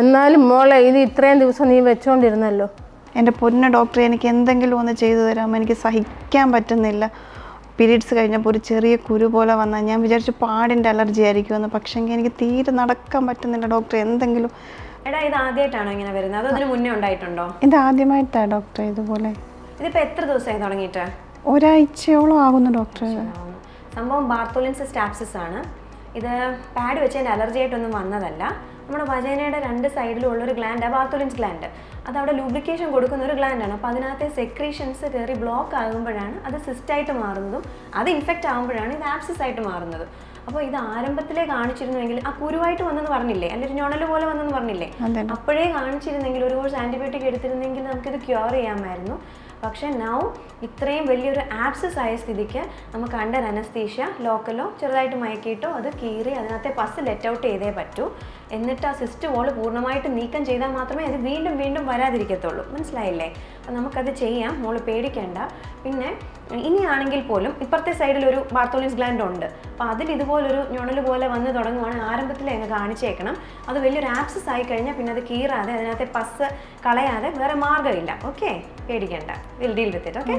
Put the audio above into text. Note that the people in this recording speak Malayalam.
എന്നാലും മോളെ ഇത് ഇത്രയും ദിവസം നീ വെച്ചോണ്ടിരുന്നല്ലോ. എന്റെ പൊന്ന ഡോക്ടറെ എനിക്ക് എന്തെങ്കിലും ഒന്ന് ചെയ്തു തരാമോ? എനിക്ക് സഹിക്കാൻ പറ്റുന്നില്ല. പീരീഡ്സ് കഴിഞ്ഞപ്പോൾ ഒരു ചെറിയ കുരു പോലെ വന്നാൽ ഞാൻ വിചാരിച്ചു പാടിന്റെ അലർജി ആയിരിക്കുമെന്ന്. പക്ഷേങ്കിൽ എനിക്ക് തീരെ നടക്കാൻ പറ്റുന്നില്ല ഡോക്ടറെ. എന്തെങ്കിലും എടാ ഇത് ആദ്യമായിട്ടാണോ ഇങ്ങനെ വരുന്നത്? അതോ അതിന് മുന്നേ ഉണ്ടായിട്ടുണ്ടോ? ഇത് ആദ്യമായിട്ടാണ് ഡോക്ടർ ഇതുപോലെ. ഇതിപ്പോൾ എത്ര ദിവസമായി തുടങ്ങിയിട്ട്? ഒരാഴ്ചയോളം ആകുന്നു ഡോക്ടർ സംഭവം ബാർത്തോലിൻസ് സ്റ്റാപ്സിസ് ആണ് ഇത് പാഡ് വെച്ച് അലർജി ആയിട്ടൊന്നും വന്നതല്ല. നമ്മുടെ വജേനയുടെ രണ്ട് സൈഡിലും ഉള്ളൊരു ഗ്ലാൻഡ് ബാത്തോലിൻസ് ഗ്ലാൻഡ് അത് അവിടെ ലൂബ്രിക്കേഷൻ കൊടുക്കുന്ന ഒരു ഗ്ലാൻഡാണ് അപ്പോൾ അതിനകത്തെ സെക്രീഷൻസ് കയറി ബ്ലോക്ക് ആകുമ്പോഴാണ് അത് സിസ്റ്റായിട്ട് മാറുന്നതും അത് ഇൻഫെക്റ്റ് ആകുമ്പോഴാണ് ഇത് ആപ്സിസ് ആയിട്ട് മാറുന്നത്. അപ്പോൾ ഇത് ആരംഭത്തിലേ കാണിച്ചിരുന്നുവെങ്കിൽ ആ കുരുവായിട്ട് വന്നെന്ന് പറഞ്ഞില്ലേ? അല്ലെങ്കിൽ ഒരു ഞൊണൽ പോലെ വന്നെന്ന് പറഞ്ഞില്ലേ? അപ്പോഴേ കാണിച്ചിരുന്നെങ്കിൽ ഒരു കോഴ്സ് ആന്റിബയോട്ടിക് എടുത്തിരുന്നെങ്കിൽ നമുക്കിത് ക്യൂർ ചെയ്യാമായിരുന്നു. പക്ഷേ നൗ ഇത്രയും വലിയൊരു ആപ്സസ് ആയ സ്ഥിതിക്ക് നമുക്ക് അണ്ടർ അനസ്തീഷ്യ ലോക്കലോ ചെറുതായിട്ട് മയക്കിയിട്ടോ അത് കീറി അതിനകത്തെ പസ് ലെറ്റ് ഔട്ട് ചെയ്തേ പറ്റൂ. എന്നിട്ട് ആ സിസ്റ്റ് വോൾ പൂർണമായിട്ട് നീക്കം ചെയ്താൽ മാത്രമേ അത് വീണ്ടും വീണ്ടും വരാതിരിക്കത്തുള്ളൂ. മനസ്സിലായില്ലേ? അപ്പം നമുക്കത് ചെയ്യാം. മോൾ പേടിക്കേണ്ട. പിന്നെ ഇനിയാണെങ്കിൽ പോലും ഇപ്പുറത്തെ സൈഡിൽ ഒരു ബാർത്തോളിൻസ് ഗ്ലാൻഡ് ഉണ്ട്. അപ്പോൾ അതിൽ ഇതുപോലൊരു ഞൊണൽ പോലെ വന്ന് തുടങ്ങുവാണെങ്കിൽ ആരംഭത്തിൽ അങ്ങ് കാണിച്ചേക്കണം. അത് വലിയൊരു ആപ്സസ് ആയി കഴിഞ്ഞാൽ പിന്നെ അത് കീറാതെ അതിനകത്തെ പസ് കളയാതെ വേറെ മാർഗമില്ല. ഓക്കെ പേടിക്കേണ്ട. Will deal with it okay